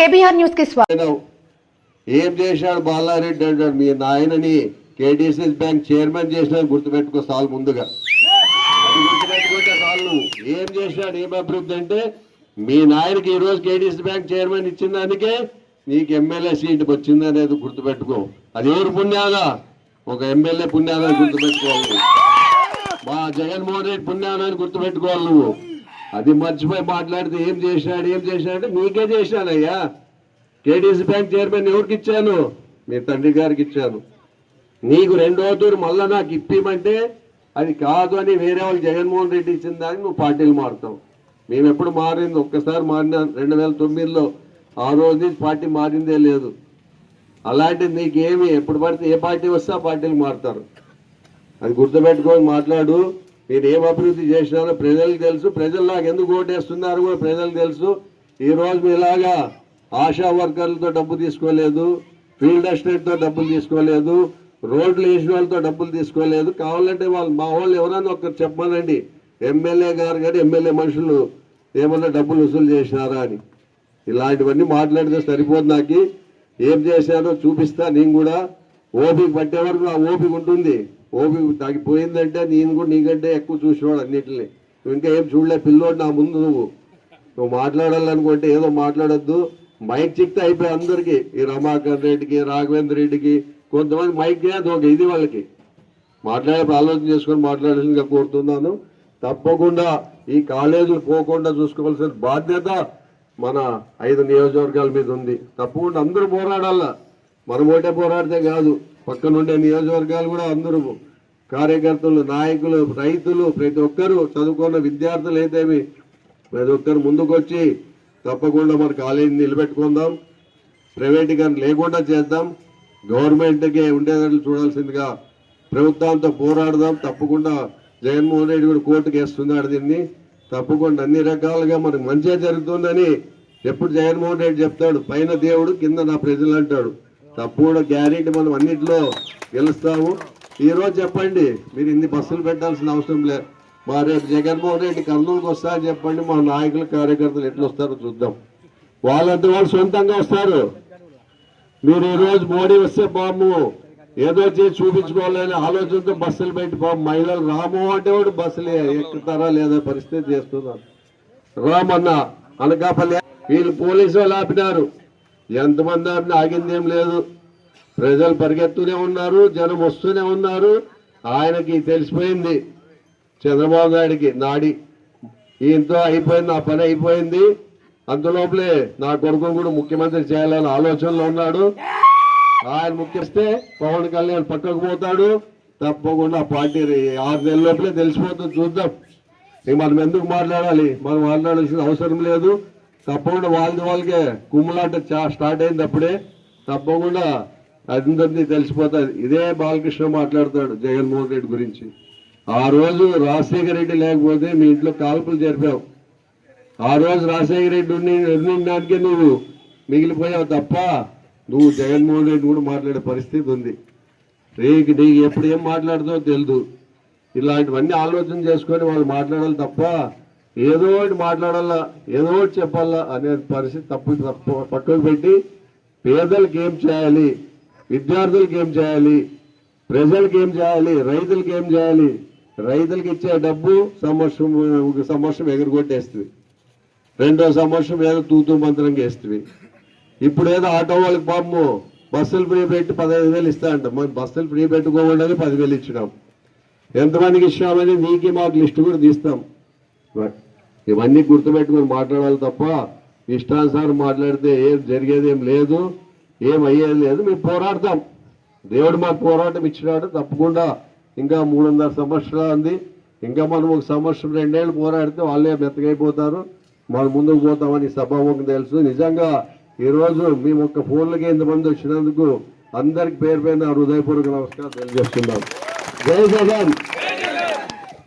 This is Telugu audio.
కేబీఆర్ న్యూస్కి స్వాగతం ఏం చేశాడు బాలారెడ్డి అంటాడు. మీ నాయనని కేడీసీఎస్ బ్యాంక్ చైర్మన్ చేసినా గుర్తుపెట్టుకో సాల్ ముందుగా. అది గుర్తుపెట్టుకుంటే చాలు నువ్వు ఏం చేశాడు? ఏం అభివృద్ధి అంటే మీ నాయనకి ఈ రోజు బ్యాంక్ చైర్మన్ ఇచ్చిన దానికే నీకు ఎమ్మెల్యే సీట్ వచ్చింది అనేది గుర్తుపెట్టుకో. అది ఎవరు పుణ్యాదా? ఒక ఎమ్మెల్యే పుణ్యాదని గుర్తుపెట్టుకోవాలి. మా జగన్మోహన్ రెడ్డి పుణ్యాన్ని గుర్తుపెట్టుకోవాలి నువ్వు. అది మర్చిపోయి మాట్లాడితే ఏం చేశాడు ఏం చేశాడు? నీకే చేశానయ్యా. కేడీసీ బ్యాంక్ చైర్మన్ ఎవరికి ఇచ్చాను? మీ తండ్రి గారికి ఇచ్చాను. నీకు రెండో తూరు మళ్ళా నాకు ఇప్పిమంటే అది కాదు అని వేరే వాళ్ళు జగన్మోహన్ రెడ్డి ఇచ్చిన దానికి నువ్వు పార్టీలు మారుతావు. మేము ఎప్పుడు మారింది? ఒక్కసారి మారిన రెండు వేల తొమ్మిదిలో ఆ రోజు నుంచి పార్టీ మారిందే లేదు. అలాంటిది నీకేమి? ఎప్పుడు పడితే ఏ పార్టీ వస్తే ఆ పార్టీలు మారుతారు. అది గుర్తుపెట్టుకొని మాట్లాడు. మీరు ఏం అభివృద్ధి చేసినారో ప్రజలకు తెలుసు. ప్రజలు నాకు ఎందుకు ఓటేస్తున్నారు కూడా ప్రజలకు తెలుసు. ఈరోజు ఇలాగా ఆశా వర్కర్లతో డబ్బు తీసుకోలేదు ఫీల్డ్ అసిస్టెంట్తో డబ్బులు తీసుకోలేదు రోడ్లు వేసిన వాళ్ళతో డబ్బులు తీసుకోలేదు. కావాలంటే వాళ్ళు మా వాళ్ళు ఎవరైనా ఒకరు చెప్పమనండి ఎమ్మెల్యే గారు కానీ ఎమ్మెల్యే మనుషులు ఏమన్నా డబ్బులు వసూలు చేసినారా అని. ఇలాంటివన్నీ మాట్లాడితే సరిపోదు నాకు. ఏం చేశానో చూపిస్తా నేను కూడా. ఓపిక పట్టే వరకు ఆ ఓపిక ఉంటుంది. ఓపిక తగ్గిపోయిందంటే నేను కూడా నీకంటే ఎక్కువ చూసేవాడు అన్నిటిని. నువ్వు ఇంకా ఏం చూడలే పిల్లోడు నా ముందు నువ్వు. నువ్వు మాట్లాడాలనుకుంటే ఏదో మాట్లాడొద్దు. మైక్ చిక్తే అయిపోయి అందరికి ఈ రమాకర్ రెడ్డికి రాఘవేంద్ర రెడ్డికి కొంతమంది మైక్ ఒక ఇది వాళ్ళకి. మాట్లాడే ఆలోచన చేసుకొని మాట్లాడాల్సిందిగా కోరుతున్నాను. తప్పకుండా ఈ కాలేజీలు పోకుండా చూసుకోవాల్సిన బాధ్యత మన ఐదు నియోజకవర్గాల మీద ఉంది. తప్పకుండా అందరూ పోరాడాల? మనం ఓటే పోరాడితే కాదు. పక్కనుండే నియోజకవర్గాలు కూడా అందరూ కార్యకర్తలు నాయకులు రైతులు ప్రతి ఒక్కరూ చదువుకున్న విద్యార్థులు అయితేమి ప్రతి ఒక్కరు ముందుకొచ్చి తప్పకుండా మన కాలేజీని నిలబెట్టుకుందాం. ప్రైవేటీకరణ లేకుండా చేద్దాం. గవర్నమెంట్కి ఉండేటట్లు చూడాల్సిందిగా ప్రభుత్వంతో పోరాడదాం. తప్పకుండా జగన్మోహన్ రెడ్డి కూడా కోర్టుకు వేస్తున్నాడు దీన్ని. తప్పకుండా అన్ని రకాలుగా మనకు మంచిగా జరుగుతుందని ఎప్పుడు జగన్మోహన్ రెడ్డి చెప్తాడు. పైన దేవుడు కింద నా ప్రజలు అంటాడు తప్పుడు గ్యారెంటీ మనం అన్నింటిలో గెలుస్తాము. ఈరోజు చెప్పండి మీరు ఇన్ని బస్సులు పెట్టాల్సిన అవసరం లేదు మా రేపు జగన్మోహన్ రెడ్డి కర్నూలుకి వస్తారని చెప్పండి మా నాయకులు కార్యకర్తలు ఎట్లా వస్తారో చూద్దాం. వాళ్ళంతా వాళ్ళు సొంతంగా వస్తారు. మీరు ఈరోజు మోడీ వస్తే బాము ఏదో చేసి చూపించుకోవాలని ఆలోచనతో బస్సులు పెట్టి బాబు మహిళలు రాము అంటే వాడు బస్సులు ఎక్కుతారా లేదా పరిస్థితి చేస్తున్నారు. రామన్న అనకాపల్లి వీళ్ళు పోలీసు వాళ్ళు ఆపినారు. ఎంతమంది ఆపినా ఆగింది ఏం లేదు. ప్రజలు పరిగెత్తూనే ఉన్నారు జనం వస్తూనే ఉన్నారు. ఆయనకి తెలిసిపోయింది చంద్రబాబు నాయుడికి నాడి. ఈయంతో అయిపోయింది నా పని అయిపోయింది. అంతలోపలే నా కొడుకును కూడా ముఖ్యమంత్రి చేయాలని ఆలోచనలో ఉన్నాడు. ఆయన ముఖ్యస్తే పవన్ కళ్యాణ్ పక్కకు పోతాడు. తప్పకుండా పార్టీ ఆరు నెలల లోపలే తెలిసిపోతుంది చూద్దాం. మనం ఎందుకు మాట్లాడాలి? మనం మాట్లాడాల్సిన అవసరం లేదు. తప్పకుండా వాళ్ళది వాళ్ళకే. కుమ్ములాట చా- స్టార్ట్ అయింది అప్పుడే. తప్పకుండా అందరినీ తెలిసిపోతుంది. ఇదే బాలకృష్ణ మాట్లాడతాడు జగన్మోహన్ రెడ్డి గురించి. ఆ రోజు రాజశేఖర రెడ్డి లేకపోతే మీ ఇంట్లో కాల్పులు జరిపావు. ఆ రోజు రాజశేఖర రెడ్డి ఉండి నువ్వు మిగిలిపోయావు తప్ప నువ్వు జగన్మోహన్ రెడ్డి కూడా మాట్లాడే పరిస్థితి ఉంది. నీకు నీకు ఎప్పుడు ఏం మాట్లాడుతావో తెలియదు ఇలాంటివన్నీ ఆలోచన చేసుకొని వాళ్ళు మాట్లాడాలి తప్ప ఏదో ఒకటి మాట్లాడాలా ఏదో ఒకటి చెప్పాలా అనే పరిస్థితి తప్పు తప్పు పక్కకు పెట్టి పేదలకు ఏం చేయాలి విద్యార్థులకు ఏం చేయాలి ప్రజలకు ఏం చేయాలి రైతులకు ఏం చేయాలి రైతులకు ఇచ్చే డబ్బు సంవత్సరం సంవత్సరం ఎగరగొట్టేస్తుంది. రెండో సంవత్సరం ఏదో తూతూ మంత్రంగా వేస్తుంది ఇప్పుడు ఏదో ఆటో వాళ్ళకి పాపము బస్సులు ఫ్రీ పెట్టి పదహైదు వేలు ఇస్తా అంట. మనం బస్సులు ఫ్రీ పెట్టుకోకుండా పదివేలు ఇచ్చినాం. ఎంతమందికి ఇచ్చినామని నీకే మాకు లిస్టు కూడా తీస్తాం. ఇవన్నీ గుర్తుపెట్టుకొని మాట్లాడాలి తప్ప ఇష్టానుసారం మాట్లాడితే ఏం జరిగేది ఏం లేదు ఏం అయ్యేది లేదు. మేము పోరాడతాం. దేవుడు మాకు పోరాటం ఇచ్చినాడు. తప్పకుండా ఇంకా మూడున్నర సంవత్సరాలు ఉంది. ఇంకా మనం ఒక సంవత్సరం రెండేళ్ళు పోరాడితే వాళ్ళే మెత్తగైపోతారు మనం ముందుకు పోతామని సభాముఖం తెలుసు. నిజంగా ఈరోజు మేము ఒక్క ఫోన్లకి ఇంతమంది వచ్చినందుకు అందరికి పేరు పైన హృదయపూర్వక నమస్కారం తెలియజేస్తున్నాం. జై జగన్!